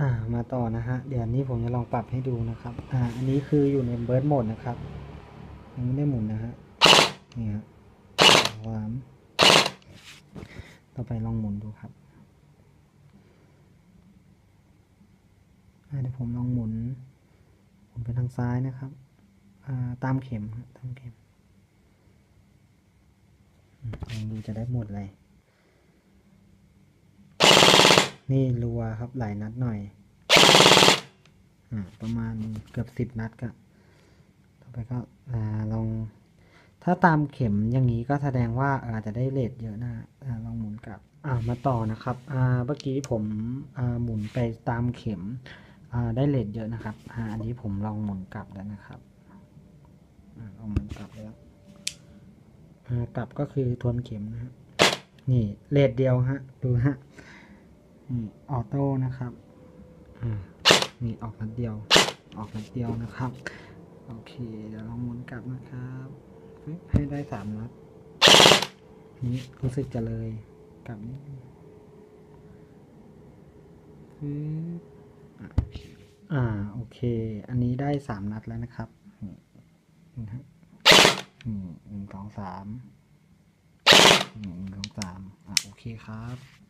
อ่ามาต่อนะฮะ เดี๋ยวนี้ผมจะลองปรับให้ดูนะครับ อ่า อันนี้คืออยู่ในเบิร์ดโหมดนะครับยังไม่ได้หมุนนะฮะ นี่ฮะสามต่อไปลองหมุนดูครับเดี๋ยวผมลองหมุน หมุนไปทางซ้ายนะครับ อ่า ตามเข็มตามเข็มลองดูจะได้หมดเลย นี่รัวครับหลายนัดหน่อยอ่าประมาณเกือบสิบนัดก็ต่อไปก็อ่าลอง ถ้าตามเข็มอย่างนี้ก็แสดงว่าอาจจะได้เลทเยอะนะอลองหมุนกลับอ่ามาต่อนะครับอ่าเมื่อกี้ผมอ่าหมุนไปตามเข็มอ่าได้เลทเยอะนะครับอ่าอันนี้ผมลองหมุนกลับแล้วนะครับอ่าลองหมุนกลับแล้วอ่ากลับก็คือทวนเข็มนะฮะนี่เลทเดียวฮะดูฮะ ออโต้นะครับอ่านี่ออกนัดเดียว ออกนัดเดียวนะครับ โอเค เดี๋ยวลองหมุนกลับนะครับปึ๊บให้ได้สามนัด นี่รู้สึกจะเลยกลับนิดนึงปึ๊บอ่าโอเคอ่า โอเค อันนี้ได้สามนัดแล้วนะครับ นี่นะฮะนี่หนึ่งสองสามหนึ่งสองสามอ่าโอเคครับ